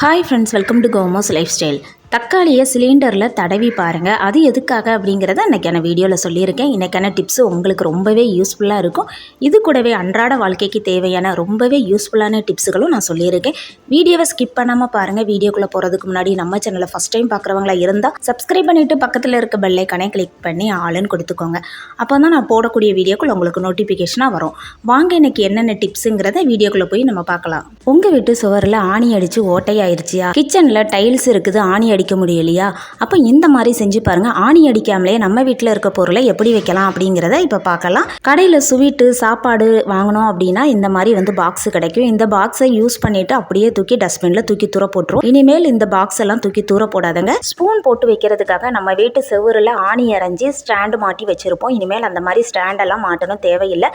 Hi friends welcome to கோமோஸ் life style தக்காளியை சிலிண்டரில் தடவி பாருங்கள் அது எதுக்காக அப்படிங்கிறத இன்றைக்கான வீடியோவில் சொல்லியிருக்கேன். இன்றைக்கான டிப்ஸு உங்களுக்கு ரொம்பவே யூஸ்ஃபுல்லாக இருக்கும். இது கூடவே அன்றாட வாழ்க்கைக்கு தேவையான ரொம்பவே யூஸ்ஃபுல்லான டிப்ஸுகளும் நான் சொல்லியிருக்கேன். வீடியோவை ஸ்கிப் பண்ணாமல் பாருங்கள் வீடியோக்குள்ளே போகிறதுக்கு முன்னாடி நம்ம சேனலை ஃபஸ்ட் டைம் பார்க்குறவங்களா இருந்தால் சப்ஸ்கிரைப் பண்ணிவிட்டு பக்கத்தில் இருக்க பெல்லைக்கானே கிளிக் பண்ணி ஆளுன்னு கொடுத்துக்கோங்க. அப்போ தான் நான் போடக்கூடிய வீடியோக்குள்ள உங்களுக்கு நோட்டிஃபிகேஷனாக வரும். வாங்க இன்னைக்கு என்னென்ன டிப்ஸுங்கிறத வீடியோக்குள்ளே போய் நம்ம பார்க்கலாம். உங்கள் வீட்டு சுவரில் ஆணி அடித்து ஓட்டையாயிருச்சியா? கிச்சனில் டைல்ஸ் இருக்குது ஆணி அடிக்க முடியலையா? அப்போ இந்த மாதிரி செஞ்சு பாருங்கள் ஆணி அடிக்காமலே நம்ம வீட்டில் இருக்க பொருளை எப்படி வைக்கலாம் அப்படிங்கிறத இப்போ பார்க்கலாம். கடையில் ஸ்வீட்டு சாப்பாடு வாங்கினோம் அப்படின்னா இந்த மாதிரி வந்து பாக்ஸ் கிடைக்கும். இந்த பாக்ஸை யூஸ் பண்ணிட்டு அப்படியே தூக்கி டஸ்ட்பினில் தூக்கி தூர போட்டுரும். இனிமேல் இந்த பாக்ஸ் எல்லாம் தூக்கி தூர போடாதுங்க. ஸ்பூன் போட்டு வைக்கிறதுக்காக நம்ம வீட்டு செவுரில் ஆணி அரைஞ்சி ஸ்டாண்டு மாட்டி வச்சுருப்போம். இனிமேல் அந்த மாதிரி ஸ்டாண்டெல்லாம் மாட்டணும் தேவையில்லை.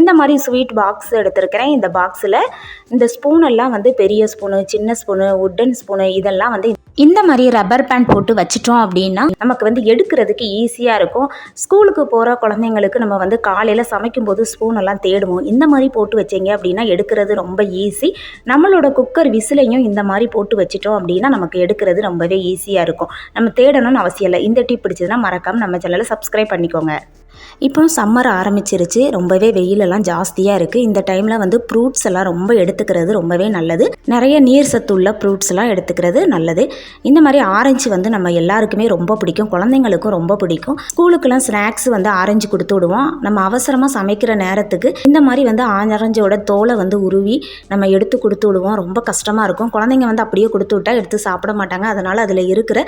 இந்த மாதிரி ஸ்வீட் பாக்ஸ் எடுத்திருக்கிறேன். இந்த பாக்ஸில் இந்த ஸ்பூன் எல்லாம் வந்து பெரிய ஸ்பூனு சின்ன ஸ்பூனு உட்டன் ஸ்பூனு இதெல்லாம் வந்து இந்த மாதிரி ரப்பர் பேண்ட் போட்டு வச்சிட்டோம் அப்படின்னா நமக்கு வந்து எடுக்கிறதுக்கு ஈஸியாக இருக்கும். ஸ்கூலுக்கு போகிற குழந்தைங்களுக்கு நம்ம வந்து காலையில் சமைக்கும்போது ஸ்பூன் எல்லாம் தேடுவோம். இந்த மாதிரி போட்டு வச்சீங்க அப்படின்னா எடுக்கிறது ரொம்ப ஈஸி நம்மளோட குக்கர் விசிலையும் இந்த மாதிரி போட்டு வச்சிட்டோம் அப்படின்னா நமக்கு எடுக்கிறது ரொம்பவே ஈஸியாக இருக்கும். நம்ம தேடணும்னு அவசியம் இல்லை. இந்த டிப் பிடிச்சதுன்னா மறக்காமல் நம்ம சேனலை சப்ஸ்கிரைப் பண்ணிக்கோங்க. இப்போ சம்மர் ஆரம்பிச்சிருச்சு. ரொம்பவே வெயிலெல்லாம் ஜாஸ்தியாக இருக்குது இந்த டைமில் வந்து ஃப்ரூட்ஸ் எல்லாம் ரொம்ப எடுத்துக்கிறது ரொம்பவே நல்லது. நிறைய நீர் சத்து உள்ள ஃப்ரூட்ஸ் எல்லாம் எடுத்துக்கிறது நல்லது. இந்த மாதிரி ஆரஞ்சு வந்து நம்ம எல்லாருக்குமே ரொம்ப பிடிக்கும். குழந்தைங்களுக்கும் ரொம்ப பிடிக்கும். ஸ்கூலுக்கெல்லாம் ஸ்நாக்ஸ் வந்து ஆரஞ்சு கொடுத்து விடுவோம். நம்ம அவசரமாக சமைக்கிற நேரத்துக்கு இந்த மாதிரி வந்து ஆரஞ்சோட தோலை வந்து உருவி நம்ம எடுத்து கொடுத்து விடுவோம். ரொம்ப கஷ்டமாக இருக்கும். குழந்தைங்க வந்து அப்படியே கொடுத்து விட்டா எடுத்து சாப்பிட மாட்டாங்க. அதனால் அதில் இருக்கிற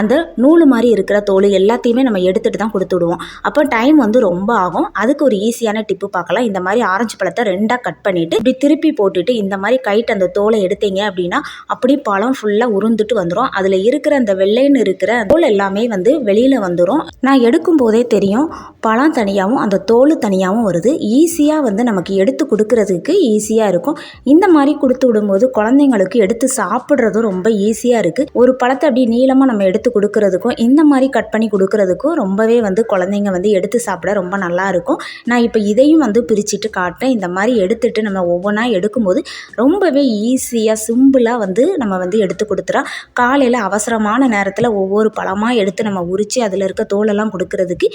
அந்த நூல் மாதிரி இருக்கிற தோல் எல்லாத்தையுமே நம்ம எடுத்துகிட்டு தான் கொடுத்து விடுவோம். அப்போ டைம் வந்து ரொம்ப ஆகும். அதுக்கு ஒரு ஈஸியான டிப்பு பார்க்கலாம். இந்த மாதிரி ஆரஞ்சு பழத்தை ரெண்டாக கட் பண்ணிவிட்டு இப்படி திருப்பி போட்டுட்டு இந்த மாதிரி கைட்டு அந்த தோலை எடுத்தீங்க அப்படின்னா அப்படி பழம் ஃபுல்லாக உருந்துட்டு வந்துடும் அதில் இருக்கிற அந்த வெள்ளைன்னு இருக்கிற தோல் எல்லாமே வந்து வெளியில் வந்துடும் நான் எடுக்கும் போதே தெரியும் பழம் தனியாகவும் அந்த தோல் தனியாகவும் வருது. ஈஸியாக வந்து நமக்கு எடுத்து கொடுக்கறதுக்கு ஈஸியாக இருக்கும். இந்த மாதிரி கொடுத்து விடும்போது குழந்தைங்களுக்கு எடுத்து சாப்பிட்றதும் ரொம்ப ஈஸியாக இருக்குது ஒரு பழத்தை அப்படி நீளமாக நம்ம எடுத்து கொடுக்கறதுக்கும் இந்த மாதிரி கட் பண்ணி கொடுக்கறதுக்கும் ரொம்பவே வந்து குழந்தைங்க வந்து எடுத்து சாப்பிட ரொம்ப நல்லா இருக்கும். நான் இப்போ இதையும் வந்து பிரிச்சுட்டு காட்டேன் இந்த மாதிரி எடுத்துகிட்டு நம்ம ஒவ்வொன்றா எடுக்கும்போது ரொம்பவே ஈஸியாக சிம்பிளாக வந்து நம்ம வந்து எடுத்து கொடுத்துறோம் காலையில் அவசரமான நேரத்தில் ஒவ்வொரு பழமாக எடுத்து நம்ம உரித்து அதில் இருக்க தோலெல்லாம் கொடுக்கறதுக்கு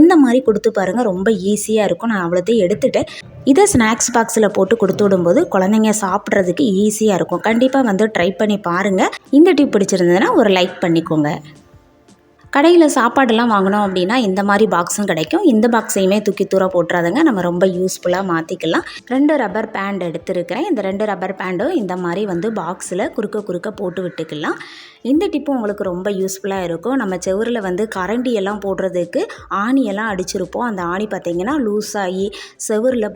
இந்த மாதிரி கொடுத்து பாருங்கள் ரொம்ப ஈஸியாக இருக்கும். நான் அவ்வளோத்தையும் எடுத்துட்டேன். இதை ஸ்நாக்ஸ் பாக்ஸில் போட்டு கொடுத்து விடும்போது குழந்தைங்க சாப்பிட்றதுக்கு ஈஸியாக இருக்கும். கண்டிப்பாக வந்து ட்ரை பண்ணி பாருங்கள் இந்த டிப் பிடிச்சிருந்ததுன்னா ஒரு லைக் பண்ணிக்கோங்க. கடையில் சாப்பாடெல்லாம் வாங்கினோம் அப்படின்னா இந்த மாதிரி பாக்ஸும் கிடைக்கும். இந்த பாக்ஸையுமே தூக்கி தூர போட்டுறாதுங்க. நம்ம ரொம்ப யூஸ்ஃபுல்லாக மாற்றிக்கலாம் ரெண்டு ரப்பர் பேண்ட் எடுத்துருக்கிறேன். இந்த ரெண்டு ரப்பர் பேண்டும் இந்த மாதிரி வந்து பாக்ஸில் குறுக்க குறுக்க போட்டு விட்டுக்கலாம். இந்த டிப்பு உங்களுக்கு ரொம்ப யூஸ்ஃபுல்லாக இருக்கும். நம்ம செவரில் வந்து கரண்டியெல்லாம் போடுறதுக்கு ஆணியெல்லாம் அடிச்சிருப்போம். அந்த ஆணி பார்த்திங்கன்னா லூஸ் ஆகி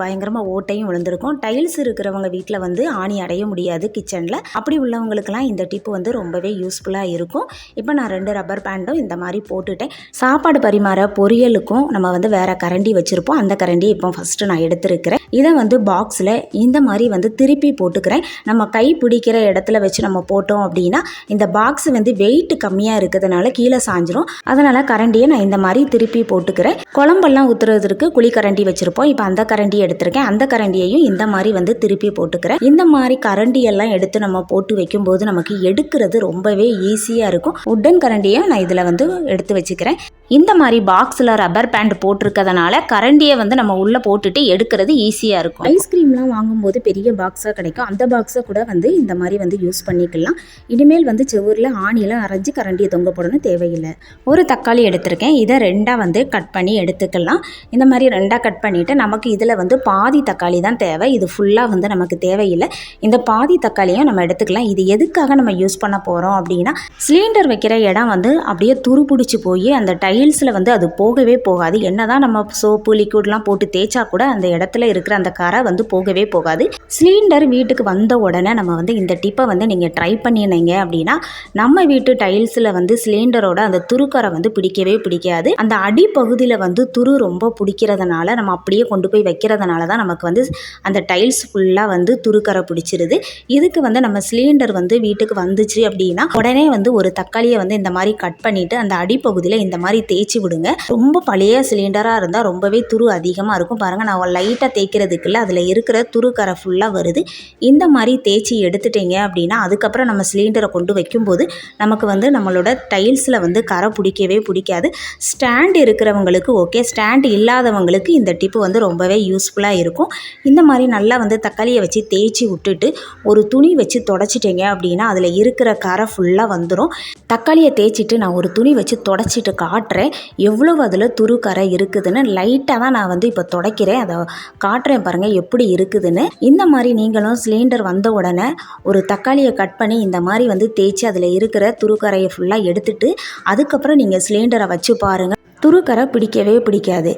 பயங்கரமாக ஓட்டையும் விழுந்திருக்கும். டைல்ஸ் இருக்கிறவங்க வீட்டில் வந்து ஆணி அடைய முடியாது கிச்சனில் அப்படி உள்ளவங்களுக்கெல்லாம் இந்த டிப்பு வந்து ரொம்பவே யூஸ்ஃபுல்லாக இருக்கும். இப்போ நான் ரெண்டு ரப்பர் பேண்டும் இந்த மாதிரி போட்டுட்டேன். சாப்பாடு பரிமாற பொரியலுக்கும் நம்ம வந்து வேறு கரண்டி வச்சுருப்போம். அந்த கரண்டி இப்போ ஃபஸ்ட்டு நான் எடுத்துருக்கிறேன். இதை வந்து பாக்ஸில் இந்த மாதிரி வந்து திருப்பி போட்டுக்கிறேன். நம்ம கை பிடிக்கிற இடத்துல வச்சு நம்ம போட்டோம் அப்படின்னா இந்த பாக்ஸ் பாக்ஸ் வந்து வெயிட் கம்மியாக இருக்கிறதுனால கீழே சாஞ்சிரும். அதனால் கரண்டியை நான் இந்த மாதிரி திருப்பி போட்டுக்கிறேன். குழம்பெல்லாம் ஊற்றுறதுக்கு குழி கரண்டி வச்சுருப்போம். இப்போ அந்த கரண்டி எடுத்திருக்கேன். அந்த கரண்டியையும் இந்த மாதிரி வந்து திருப்பி போட்டுக்கிறேன். இந்த மாதிரி கரண்டியெல்லாம் எடுத்து நம்ம போட்டு வைக்கும்போது நமக்கு எடுக்கிறது ரொம்பவே ஈஸியாக இருக்கும். உட்டன் கரண்டியை நான் இதில் வந்து எடுத்து வச்சுக்கிறேன். இந்த மாதிரி பாக்ஸில் ரப்பர் பேண்ட் போட்டிருக்கிறதுனால கரண்டியை வந்து நம்ம உள்ளே போட்டுட்டு எடுக்கிறது ஈஸியாக இருக்கும். ஐஸ்கிரீம்லாம் வாங்கும்போது பெரிய பாக்ஸாக கிடைக்கும். அந்த பாக்ஸை கூட வந்து இந்த மாதிரி வந்து யூஸ் பண்ணிக்கலாம். இனிமேல் வந்து செவ்வூரில் ஆணியெல்லாம் அரைஞ்சி கரண்டியை தொங்க போடணும் தேவையில்லை. ஒரு தக்காளி எடுத்திருக்கேன். இதை ரெண்டாக வந்து கட் பண்ணி எடுத்துக்கலாம். இந்த மாதிரி ரெண்டாக கட் பண்ணிவிட்டு நமக்கு இதில் வந்து பாதி தக்காளி தான் தேவை. இது ஃபுல்லாக வந்து நமக்கு தேவையில்லை. இந்த பாதி தக்காளியும் நம்ம எடுத்துக்கலாம். இது எதுக்காக நம்ம யூஸ் பண்ண போகிறோம் அப்படின்னா சிலிண்டர் வைக்கிற இடம் வந்து அப்படியே துரு பிடிச்சி போய் அந்த டைல்ஸில் வந்து அது போகவே போகாது. என்னதான் நம்ம சோப்பு லிக்விட்லாம் போட்டு தேய்ச்சா கூட அந்த இடத்துல இருக்கிற அந்த கரை வந்து போகவே போகாது. சிலிண்டர் வீட்டுக்கு வந்த உடனே நம்ம வந்து இந்த டிப்பை வந்து நீங்கள் ட்ரை பண்ணினீங்க அப்படின்னா நம்ம வீட்டு டைல்ஸில் வந்து சிலிண்டரோட அந்த துருக்கரை வந்து பிடிக்கவே பிடிக்காது. அந்த அடிப்பகுதியில் வந்து துரு ரொம்ப பிடிக்கிறதுனால நம்ம அப்படியே கொண்டு போய் வைக்கிறதுனால தான் நமக்கு வந்து அந்த டைல்ஸ் ஃபுல்லாக வந்து துருக்கரை பிடிச்சிருது. இதுக்கு வந்து நம்ம சிலிண்டர் வந்து வீட்டுக்கு வந்துச்சு அப்படின்னா உடனே வந்து ஒரு தக்காளியை வந்து இந்த மாதிரி கட் பண்ணிவிட்டு அந்த அடிப்பகுதியில் இந்த மாதிரி தேய்ச்சி விடுங்க. ரொம்ப பழைய சிலிண்டராக இருந்தால் ரொம்பவே துரு அதிகமாக இருக்கும். பாருங்கள் நான் லைட்டாக தேய்க்கிறதுக்குள்ள அதில் இருக்கிற துருக்கரை ஃபுல்லாக வருது. இந்த மாதிரி தேய்ச்சி எடுத்துட்டீங்க அப்படின்னா அதுக்கப்புறம் நம்ம சிலிண்டரை கொண்டு வைக்கும்போது நமக்கு வந்து நம்மளோட டைல்ஸில் வந்து கரை பிடிக்கவே பிடிக்காது. ஸ்டாண்ட் இருக்கிறவங்களுக்கு ஓகே ஸ்டாண்ட் இல்லாதவங்களுக்கு இந்த டிப்பு வந்து ரொம்பவே யூஸ்ஃபுல்லாக இருக்கும். இந்த மாதிரி நல்லா வந்து தக்காளியை வச்சு தேய்ச்சி விட்டுட்டு ஒரு துணி வச்சு தொடச்சிட்டிங்க அப்படின்னா அதில் இருக்கிற கரை ஃபுல்லாக வந்துடும் தக்காளியை தேய்ச்சிட்டு நான் ஒரு துணி வச்சு தொடச்சிட்டு காட்டுறேன். எவ்வளவு அதில் துரு கரை இருக்குதுன்னு லைட்டாக தான் நான் வந்து இப்போ துடைக்கிறேன். அதை காட்டுறேன் பாருங்கள் எப்படி இருக்குதுன்னு. இந்த மாதிரி நீங்களும் சிலிண்டர் வந்த உடனே ஒரு தக்காளியை கட் பண்ணி இந்த மாதிரி வந்து தேய்ச்சி அதில் இருக்கிற துருக்கரையை ஃபுல்லாக எடுத்துட்டு அதுக்கப்புறம் நீங்கள் சிலிண்டரை வச்சு பாருங்கள் துருக்கரை பிடிக்கவே பிடிக்காது.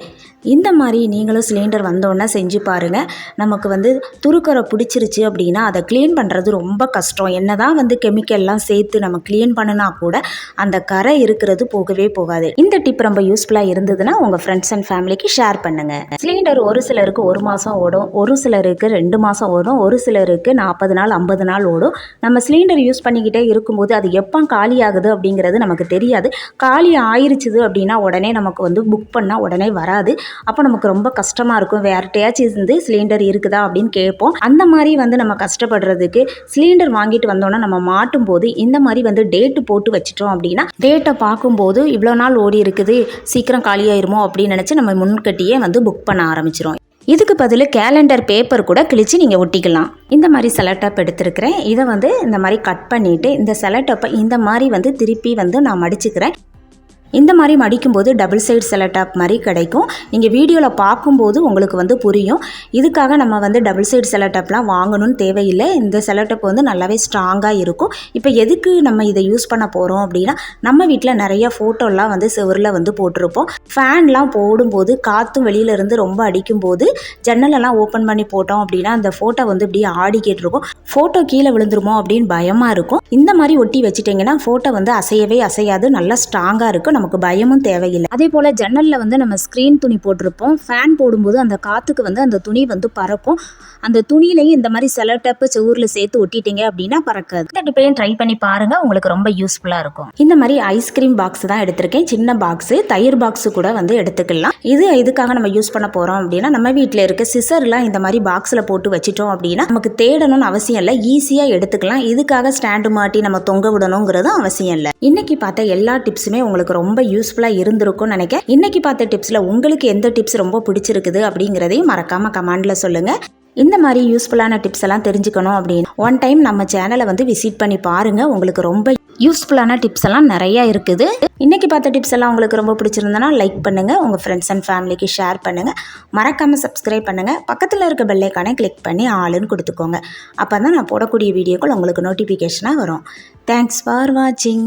இந்த மாதிரி நீங்களும் சிலிண்டர் வந்தோடனே செஞ்சு பாருங்கள் நமக்கு வந்து துருக்கரை பிடிச்சிருச்சு அப்படின்னா அதை க்ளீன் பண்ணுறது ரொம்ப கஷ்டம். என்ன தான் வந்து கெமிக்கல்லாம் சேர்த்து நம்ம க்ளீன் பண்ணினா கூட அந்த கரை இருக்கிறது போகவே போகாது. இந்த டிப் ரொம்ப யூஸ்ஃபுல்லாக இருந்ததுன்னா உங்கள் ஃப்ரெண்ட்ஸ் அண்ட் ஃபேமிலிக்கு ஷேர் பண்ணுங்கள் சிலிண்டர் ஒரு சிலருக்கு ஒரு மாதம் ஓடும் ஒரு சிலருக்கு ரெண்டு மாதம் ஓடும் ஒரு சிலருக்கு நாற்பது நாள் ஐம்பது நாள் ஓடும். நம்ம சிலிண்டர் யூஸ் பண்ணிக்கிட்டே இருக்கும்போது அது எப்போ காலி ஆகுது அப்படிங்கிறது நமக்கு தெரியாது. காலி ஆயிருச்சுது அப்படின்னா உடனே நமக்கு வந்து புக் பண்ணால் உடனே வராது. அப்போ நமக்கு ரொம்ப கஷ்டமாக இருக்கும். வேறட்டையாச்சும் இருந்து சிலிண்டர் இருக்குதா அப்படின்னு கேட்போம். அந்த மாதிரி வந்து நம்ம கஷ்டப்படுறதுக்கு சிலிண்டர் வாங்கிட்டு வந்தோன்னா நம்ம மாட்டும் போது இந்த மாதிரி வந்து டேட்டு போட்டு வச்சிட்டோம் அப்படின்னா டேட்டை பார்க்கும்போது இவ்வளோ நாள் ஓடி இருக்குது சீக்கிரம் காலியாயிருமோ அப்படின்னு நினச்சி நம்ம முன்கட்டியே வந்து புக் பண்ண ஆரம்பிச்சிரும். இதுக்கு பதில் கேலண்டர் பேப்பர் கூட கிழிச்சு நீங்கள் ஒட்டிக்கலாம். இந்த மாதிரி செலட்டப் எடுத்துருக்கிறேன். இதை வந்து இந்த மாதிரி கட் பண்ணிவிட்டு இந்த செலட்டப்பை இந்த மாதிரி வந்து திருப்பி வந்து நான் மடிச்சுக்கிறேன். இந்த மாதிரி மடிக்கும்போது டபுள் சைடு செலட்டாப் மாதிரி கிடைக்கும். நீங்கள் வீடியோவில் பார்க்கும்போது உங்களுக்கு வந்து புரியும். இதுக்காக நம்ம வந்து டபுள் சைடு செலட்டாப்லாம் வாங்கணும்னு தேவையில்லை. இந்த செலட்டப் வந்து நல்லாவே ஸ்ட்ராங்காக இருக்கும். இப்போ எதுக்கு நம்ம இதை யூஸ் பண்ண போகிறோம் அப்படின்னா நம்ம வீட்டில் நிறைய ஃபோட்டோலாம் வந்து செவரில் வந்து போட்டிருப்போம். ஃபேன்லாம் போடும்போது காற்றும் வெளியிலேருந்து ரொம்ப அடிக்கும்போது ஜன்னலெல்லாம் ஓப்பன் பண்ணி போட்டோம் அப்படின்னா அந்த ஃபோட்டோ வந்து இப்படியே ஆடிக்கிட்டு இருக்கும். ஃபோட்டோ கீழே விழுந்துருமோ அப்படின்னு பயமாக இருக்கும். இந்த மாதிரி ஒட்டி வச்சுட்டிங்கன்னா ஃபோட்டோ வந்து அசையவே அசையாது. நல்லா ஸ்ட்ராங்காக இருக்கும். நமக்கு பயமும் தேவையில்லை. அதே போல் ஜன்னலில் வந்து நம்ம ஸ்க்ரீன் துணி போட்டிருப்போம். ஃபேன் போடும்போது அந்த காற்றுக்கு வந்து அந்த துணி வந்து பறக்கும். அந்த துணியிலையும் இந்த மாதிரி செலட்டப்பு செவுரில் சேர்த்து ஒட்டிட்டீங்க அப்படின்னா பறக்காது. இந்த டிப்பையும் ட்ரை பண்ணி பாருங்க. உங்களுக்கு ரொம்ப யூஸ்ஃபுல்லாக இருக்கும். இந்த மாதிரி ஐஸ்கிரீம் பாக்ஸ் தான் எடுத்திருக்கேன். சின்ன பாக்ஸு தயிர் பாக்ஸ் கூட வந்து எடுத்துக்கலாம். இது இதுக்காக நம்ம யூஸ் பண்ண போகிறோம் அப்படின்னா நம்ம வீட்டில் இருக்க சிசர்லாம் இந்த மாதிரி பாக்ஸில் போட்டு வச்சிட்டோம் அப்படின்னா நமக்கு தேடணும்னு அவசியம் இல்லை. ஈஸியாக எடுத்துக்கலாம். இதுக்காக ஸ்டாண்டு மாட்டி நம்ம தொங்க விடணுங்கிறதும் அவசியம் இல்லை. இன்னைக்கு பார்த்த எல்லா டிப்ஸுமே உங்களுக்கு ரொம்ப ரொம்ப யூஸ்ஃபுல்லாக இருந்திருக்கும்னு நினைக்கிறேன். இன்னைக்கு பார்த்த டிப்ஸில் உங்களுக்கு எந்த டிப்ஸ் ரொம்ப பிடிச்சிருக்குது அப்படிங்கிறதையும் மறக்காமல் கமெண்டில் சொல்லுங்கள் இந்த மாதிரி யூஸ்ஃபுல்லான டிப்ஸ் எல்லாம் தெரிஞ்சுக்கணும் அப்படின்னு ஒன் டைம் நம்ம சேனலை வந்து விசிட் பண்ணி பாருங்கள் உங்களுக்கு ரொம்ப யூஸ்ஃபுல்லான டிப்ஸ் எல்லாம் நிறையா இருக்குது. இன்றைக்கி பார்த்த டிப்ஸ் எல்லாம் உங்களுக்கு ரொம்ப பிடிச்சிருந்தனா லைக் பண்ணுங்கள் உங்கள் ஃப்ரெண்ட்ஸ் அண்ட் ஃபேமிலிக்கு ஷேர் பண்ணுங்கள் மறக்காமல் சப்ஸ்கிரைப் பண்ணுங்கள் பக்கத்தில் இருக்க பெல்லைக்கானே கிளிக் பண்ணி ஆளுன்னு கொடுத்துக்கோங்க. அப்போ தான் நான் போடக்கூடிய வீடியோக்கள் உங்களுக்கு நோட்டிஃபிகேஷனாக வரும். தேங்க்ஸ் ஃபார் வாட்சிங்